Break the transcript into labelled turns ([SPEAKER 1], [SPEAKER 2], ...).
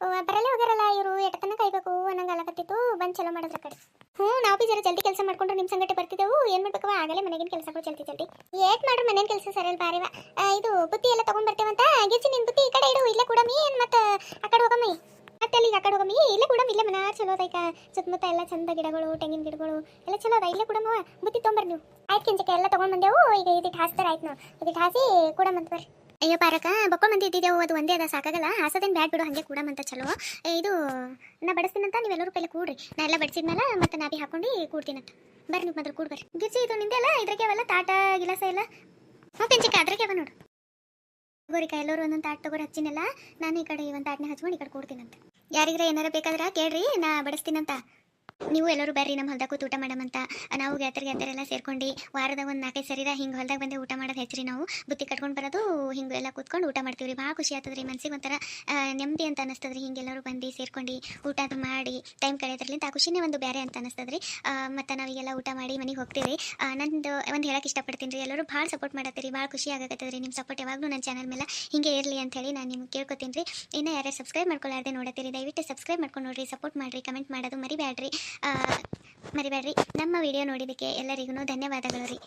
[SPEAKER 1] ಬರಲ್ಲೇ ಹೋಗ್ಯಾರಲ್ಲ ಇವರು ಎಟ್ಟತನ ಕಾಯ್ಬೇಕು ಅನ್ನಂಗೆ ಆಗತ್ತಿತ್ತು ಬಂದು ಚಲೋ ಮಾಡಿದ್ರ ಕಡೆ. ಹ್ಞೂ, ನಾವು ಬಿ ಜಲ್ದಿ ಕೆಲಸ ಮಾಡ್ಕೊಂಡು ನಿಮ್ಮ ಸಂಗಟ ಬರ್ತಿದ್ದೆವು. ಏನು ಮಾಡ್ಬೇಕವ ಆಗಲೇ ಮನೆಗಿನ ಕೆಲಸಗಳು ಜಲ್ದಿ ಜಲ್ದಿ. ಏಟ್ ಮಾಡ್ರಿ ಮನೇನ ಕೆಲಸ ಸರಿಯಲ್ಲ ಬಾರಿವ ಇದು ಬುತ್ತಿ ಎಲ್ಲ ತಗೊಂಡ್ ಬರ್ತೇವಂತ ಗಿಚ್ಚಿ ನಿನ್ ಬುತ್ತಿ ಈ ಕಡೆ ಇಡು, ಇಲ್ಲೇ ಕೂಡ ಮೀ ಮತ್ತೆ, ಆ ಕಡೆ ಹೋಗಮ್ಮಿ. ಮತ್ತೆ ಅಲ್ಲಿ ಆ ಕಡೆ ಹೋಗಮ್ಮಿ. ಇಲ್ಲೇ ಕೂಡ ಇಲ್ಲೇ ಮನಾರ್ ಚಲೋ ಅದ ಸುತ್ತಮುತ್ತ ಎಲ್ಲ ಚಂದ ಗಿಡಗಳು, ತೆಂಗಿನ ಗಿಡಗಳು, ಎಲ್ಲ ಚಲೋ ಅದ. ಇಲ್ಲೇ ಕೂಡ ಬುತ್ತಿ ತೊಗೊಂಬರ್ ನೀವು. ಆಯ್ತು ಕೆಂಜಕ್ಕೆ ಎಲ್ಲ ತಗೊಂಡ್ ಬಂದೆವು. ಈಗ ಇದಕ್ಕೆ ಹಾಸ್ತಾರ ಆಯ್ತು ನಾವು. ಇದಕ್ಕೆ ಹಾಸಿ ಕೂಡ ಮಂತ್ ಬರ್ರಿ. ಅಯ್ಯೋ ಪಾರಕ ಬಕ್ಕೊಂಡ್ ಮಂದಿ ಇದ್ದಿದ್ದೆವು ಅದು ಒಂದೇ ಅದ, ಸಾಕಾಗಲ್ಲ. ಹಾಸದೇನು ಬ್ಯಾಡ್ ಬಿಡು, ಹಂಗೆ ಕೂಡ ಮಂತ ಚಲೋ. ಇದು, ನಾ ಬಡಿಸ್ತೀನಂತ ನೀವೆಲ್ಲರೂ ಪೈಲೆ ಕೂಡ್ರಿ. ನಾ ಎಲ್ಲ ಬಡಿಸಿದ್ಮೇಲೆ ಮತ್ತೆ ನಾ ಬಿ ಹಾಕೊಂಡು ಕೂಡ್ತೀನಂತ. ಬರ್ರಿ ನೀವು ಮೊದಲು ಕೂಡ್ ಬರ್ರಿ ಗಿರ್ಜಿ, ಇದು ನಿಂದೆಲ್ಲ ಇದ್ರಾಗೆ ಅವೆಲ್ಲ ತಾಟ, ಗಿಲಾಸ ಎಲ್ಲ? ಹ್ಞೂ ಪೆಂಚಿಕ, ಅದ್ರಾಗೆ ಅವ ನೋಡು. ತಗೋರಿಕ ಎಲ್ಲರೂ ಒಂದೊಂದು ತಾಟ್ ತಗೋರಿ, ಹಚ್ಚಿನಲ್ಲ. ನಾನು ಈ ಕಡೆ ಒಂದು ತಾಟ್ನೇ ಹಚ್ಕೊಂಡು ಈ ಕಡೆ ಕೂಡ್ತೀನಂತ. ಯಾರಿಗ್ರೆ ಏನಾರ ಬೇಕಾದ್ರೆ ಕೇಳ್ರಿ, ನಾ ಬಡಿಸ್ತೀನಂತ. ನೀವು ಎಲ್ಲರೂ ಬರ್ರಿ ನಮ್ಮ ಹೊಲ್ದಾಗ ಕೂತು ಊಟ ಮಾಡಮಂತ ನಾವು ಗೆಳತರು ಗೆಳತರೆಲ್ಲ ಸೇರ್ಕೊಂಡು ವಾರದ ಒಂದು ನಾಲ್ಕೈದು ಸರಿದ ಹಿಂಗೆ ಹೊಲ್ದಾಗ ಬಂದೆ ಊಟ ಮಾಡೋದು ಹೆಚ್ಚರಿ ನಾವು. ಬುತ್ತಿ ಕಟ್ಕೊಂಡು ಬರೋದು ಹಿಂಗೆ ಎಲ್ಲ ಕೂತ್ಕೊಂಡು ಊಟ ಮಾಡ್ತೀವಿ ರೀ ಭಾಳ ಖುಷಿ ಆಗ್ತದ್ರಿ ಮನ್ಸಿಗೆ ಒಂಥರ ನೆಮ್ಮದಿ ಅಂತ ಅನಿಸ್ತದ್ರಿ ಹಿಂಗೆಲ್ಲರೂ ಬಂದು ಸೇರ್ಕೊಂಡು ಊಟ ಅದು ಮಾಡಿ ಟೈಮ್ ಕಳೆಯೋದ್ರಲ್ಲಿಂದ ಆ ಖುಷಿನೇ ಒಂದು ಬೇರೆ ಅಂತ ಅನಿಸ್ತದ್ರಿ. ಮತ್ತು ನಾವೀಗೆಲ್ಲ ಊಟ ಮಾಡಿ ಮನೆಗೆ ಹೋಗ್ತೀವಿ ನಂದು ಒಂದು ಹೇಳಕ್ಕೆ ಇಷ್ಟಪಡ್ತೀನಿ ರೀ. ಎಲ್ಲರೂ ಭಾಳ ಸಪೋರ್ಟ್ ಮಾಡತ್ತೀರಿ. ಭಾಳ ಖುಷಿ ಆಗತ್ತದ್ರಿ ನಿಮ್ಮ ಸಪೋರ್ಟ್ ಯಾವಾಗಲೂ ನನ್ನ ಚಾನಲ್ ಮೇಲೆ ಹಿಂಗೆ ಇರಲಿ ಅಂತ ಹೇಳಿ ನಾನು ನಿಮ್ಗೆ ಕೇಳ್ಕೊತೀನಿ ರೀ. ಇನ್ನೂ ಯಾರ್ಯಾರು ಸಬ್ಸ್ಕ್ರೈಬ್ ಮಾಡ್ಕೊಳ್ಳಾರ್ದೆ ನೋಡತ್ತೀರಿ, ದಯವಿಟ್ಟು ಸಬ್ಸ್ಕ್ರೈಬ್ ಮಾಡ್ಕೊಂಡು ನೋಡ್ರಿ. ಸಪೋರ್ಟ್ ಮಾಡಿರಿ ಕಮೆಂಟ್ ಮಾಡೋದು ಮರಿಬೇಡ್ರಿ ಮರಿಬೇಡ್ರಿ. ನಮ್ಮ ವಿಡಿಯೋ ನೋಡಿದ್ದಕ್ಕೆ ಎಲ್ಲರಿಗೂ ಧನ್ಯವಾದಗಳು ರೀ.